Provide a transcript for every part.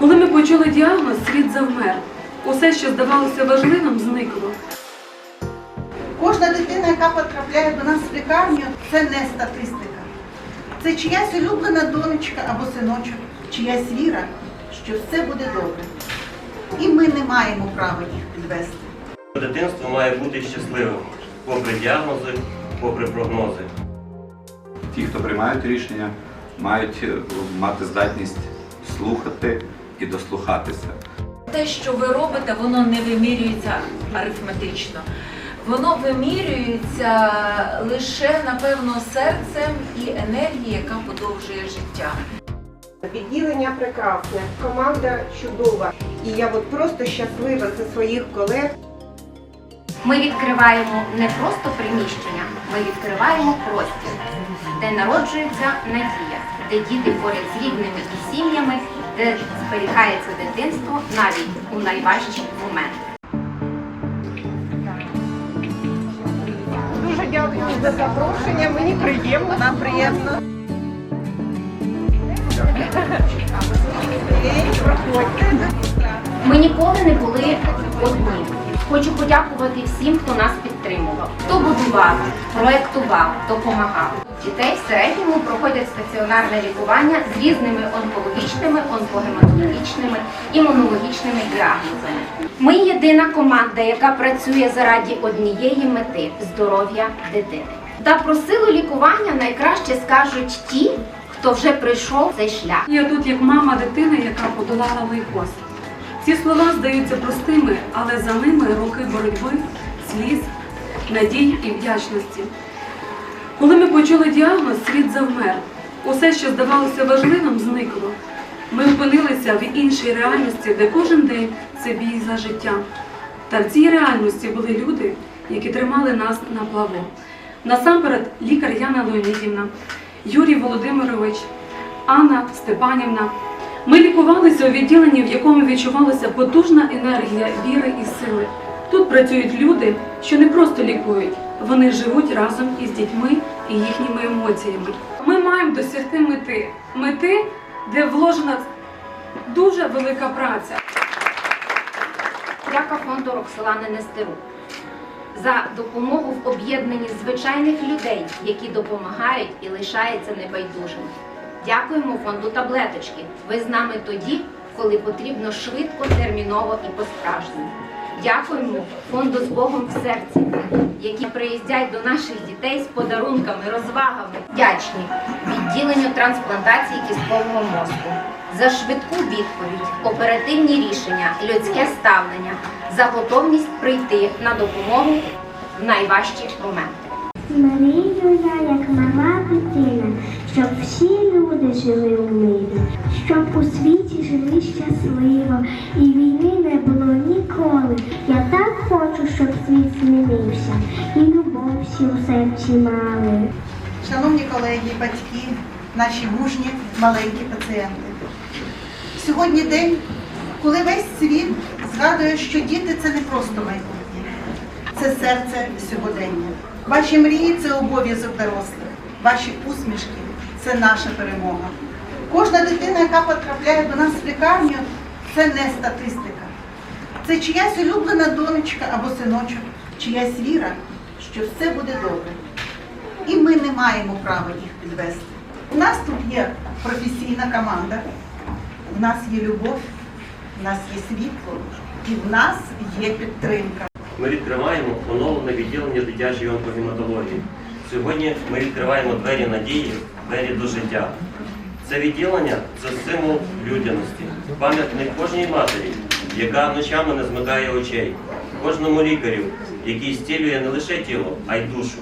Коли ми почули діагноз, світ завмер. Усе, що здавалося важливим, зникло. Кожна дитина, яка потрапляє до нас в лікарню, це не статистика. Це чиясь улюблена донечка або синочок, чиясь віра, що все буде добре. І ми не маємо права їх підвести. Дитинство має бути щасливим, попри діагнози, попри прогнози. Ті, хто приймають рішення, мають е, мати здатність слухати і дослухатися. Те, що ви робите, воно не вимірюється арифметично. Воно вимірюється лише, напевно, серцем і енергією, яка подовжує життя. Відділення прекрасне, команда чудова. І я от просто щаслива за своїх колег. Ми відкриваємо не просто приміщення, ми відкриваємо простір, де народжується надія, де діти поряд з рідними і сім'ями, де зберігається дитинство навіть у найважчі моменти. Дуже дякую за запрошення. Мені приємно. Нам приємно. Ми ніколи не були одні. Хочу подякувати всім, хто нас підтримував, хто будував, проектував, допомагав. Дітей в середньому проходять стаціонарне лікування з різними онкологічними, онкогематологічними, імунологічними діагнозами. Ми єдина команда, яка працює заради однієї мети здоров'я дитини. Та про силу лікування найкраще скажуть ті, хто вже пройшов цей шлях. Я тут як мама дитини, яка подолала лейкоз. Ці слова здаються простими, але за ними роки боротьби, сліз, надій і вдячності. Коли ми почули діагноз, світ завмер. Усе, що здавалося важливим, зникло. Ми опинилися в іншій реальності, де кожен день це бій за життя. Та в цій реальності були люди, які тримали нас на плаву. Насамперед, лікар Яна Леонідівна, Юрій Володимирович, Анна Степанівна. Ми лікувалися у відділенні, в якому відчувалася потужна енергія віри і сили. Тут працюють люди, що не просто лікують, вони живуть разом із дітьми і їхніми емоціями. Ми маємо досягти мети, мети, де вложена дуже велика праця. Дяка фонду Роксолани Нестерук за допомогу в об'єднанні звичайних людей, які допомагають і лишаються небайдужими. Дякуємо фонду таблеточки. Ви з нами тоді, коли потрібно швидко, терміново і по-справжньому. Дякуємо фонду з Богом в серці, які приїздять до наших дітей з подарунками, розвагами. Вдячні відділенню трансплантації кісткового мозку за швидку відповідь, оперативні рішення, людське ставлення, за готовність прийти на допомогу в найважчі моменти. Мрію я, як всі люди жили у мирі, щоб у світі жили щасливо і війни не було ніколи. Я так хочу, щоб світ змінився, і любов всі у серці мали. Шановні колеги, батьки, наші мужні маленькі пацієнти. Сьогодні день, коли весь світ згадує, що діти це не просто майбутнє, це серце сьогодення. Ваші мрії це обов'язок дорослих, ваші усмішки це наша перемога. Кожна дитина, яка потрапляє до нас в лікарню, це не статистика. Це чиясь улюблена донечка або синочок, чиясь віра, що все буде добре. І ми не маємо права їх підвести. У нас тут є професійна команда, в нас є любов, в нас є світло і в нас є підтримка. Ми відкриваємо оновлене відділення дитячої онкогематології. Сьогодні ми відкриваємо двері надії, двері до життя. Це відділення це символ людяності, пам'ятник кожній матері, яка ночами не змикає очей, кожному лікарю, який зцілює не лише тіло, а й душу.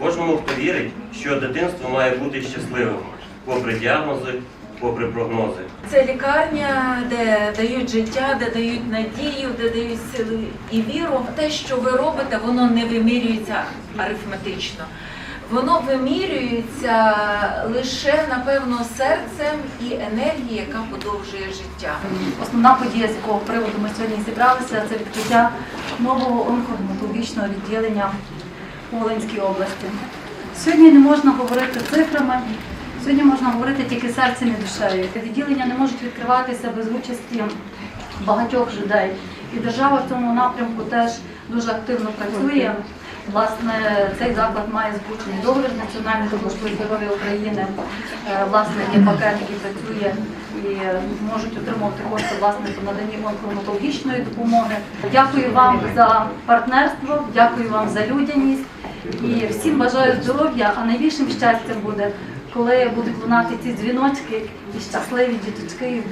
Кожному, хто вірить, що дитинство має бути щасливим, попри діагнози, попри прогнози. Це лікарня, де дають життя, де дають надію, де дають сили і віру. Те, що ви робите, воно не вимірюється арифметично. Воно вимірюється лише, напевно, серцем і енергією, яка подовжує життя. Основна подія, з якого приводу ми сьогодні зібралися, це відкриття нового онкогематологічного відділення у Волинській області. Сьогодні не можна говорити цифрами, Сьогодні можна говорити тільки серцем і душею. Відділення не можуть відкриватися без участі багатьох людей. І держава в цьому напрямку теж дуже активно працює. Власне, цей заклад має збучений договір з Національною службою здоров'я України. Е, Власне, є пакет, який працює і можуть отримувати кошти власне по наданні онкологічної допомоги. Дякую вам за партнерство, дякую вам за людяність і всім бажаю здоров'я, а найбільшим щастям буде, коли будуть лунати ці дзвіночки і щасливі діточки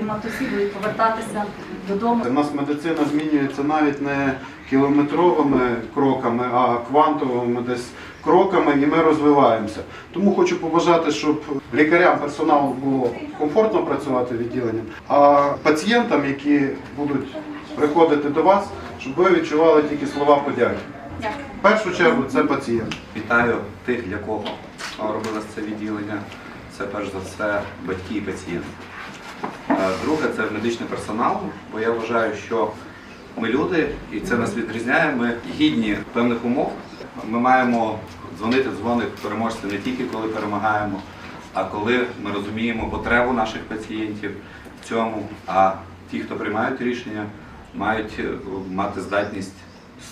і матусі будуть повертатися додому. У нас медицина змінюється навіть не кілометровими кроками, а квантовими десь кроками, і ми розвиваємося. Тому хочу побажати, щоб лікарям, персоналу було комфортно працювати відділенням, а пацієнтам, які будуть приходити до вас, щоб ви відчували тільки слова подяки. В першу чергу це пацієнт. Вітаю тих, для кого робилось це відділення. Це перш за все батьки і пацієнти. Е, Друге це медичний персонал, бо я вважаю, що ми люди, і це нас відрізняє. Ми гідні певних умов. Ми маємо дзвонити дзвоник переможця не тільки коли перемагаємо, а коли ми розуміємо потребу наших пацієнтів в цьому. А ті, хто приймають рішення, мають е, мати здатність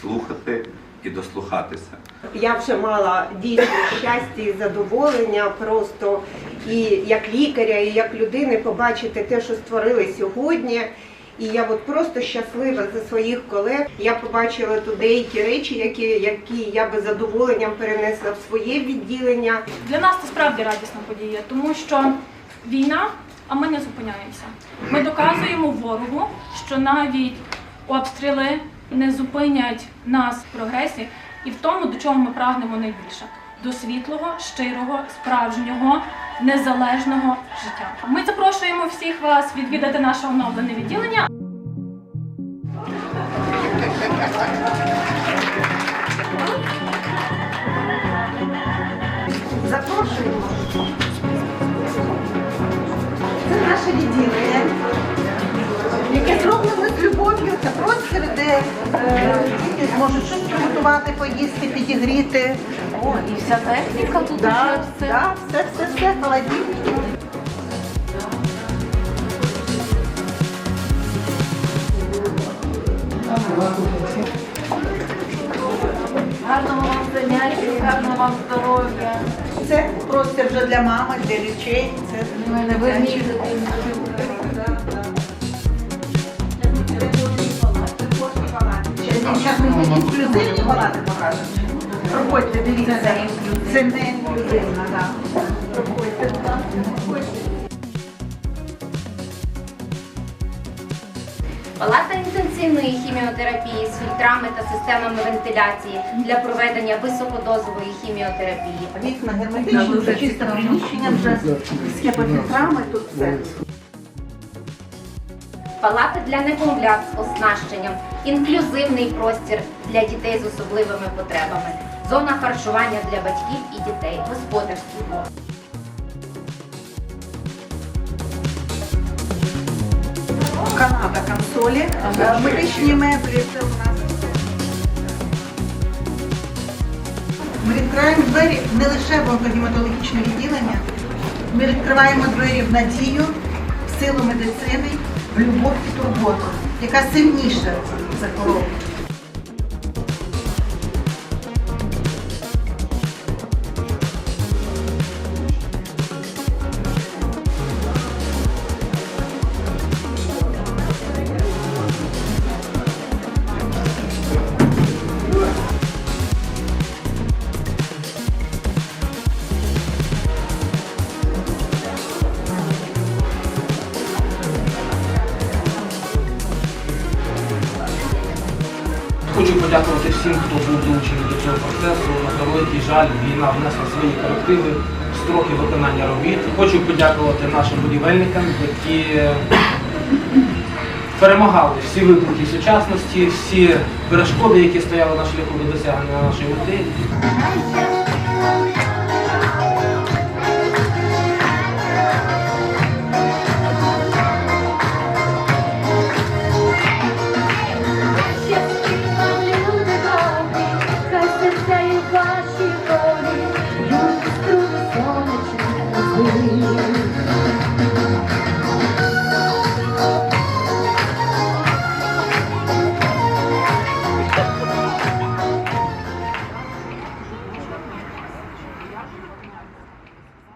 слухати і дослухатися. Я вже мала дійсно щастя і задоволення просто і як лікаря, і як людини побачити те, що створили сьогодні. І я от просто щаслива за своїх колег. Я побачила тут деякі речі, які, які я би задоволенням перенесла в своє відділення. Для нас це справді радісна подія, тому що війна, а ми не зупиняємося. Ми доказуємо ворогу, що навіть обстріли не зупинять нас в прогресі і в тому, до чого ми прагнемо найбільше до світлого, щирого, справжнього, незалежного життя. Ми запрошуємо всіх вас відвідати наше оновлене відділення. Запрошуємо. Це наше відділення, яке зроблено з любов'ю. Це простір, де е, діти зможуть щось приготувати, поїсти, підігріти. О, і вся техніка тут Да, уже все. да, все, все, все, холодильники. Гарного вам заняття, гарного вам здоров'я. Це простір вже для мами, для речей. Це Не верніть Зараз ми інклюзивні палати покажемо. Проходьте, дивіться. Це не інклюзивна, так. Проходьте, будь ласка, проходьте. Палата інтенсивної хіміотерапії з фільтрами та системами вентиляції для проведення високодозової хіміотерапії. Вікна герметичні, чисте приміщення вже з кепофільтрами, тут все. Палата для немовлят з оснащенням, інклюзивний простір для дітей з особливими потребами, зона харчування для батьків і дітей, господарський блок. Канада консолі, Е, медичні меблі, це у нас. Ми відкриваємо двері не лише в онкогематологічне відділення, ми відкриваємо двері в надію, в силу медицини, любов і турботу, яка сильніша за хворобу. Хочу подякувати всім, хто був долучений до цього процесу. На превеликий жаль, війна внесла свої корективи, строки виконання робіт. Хочу подякувати нашим будівельникам, які перемагали всі виклики сучасності, всі перешкоди, які стояли на шляху до досягнення нашої мети.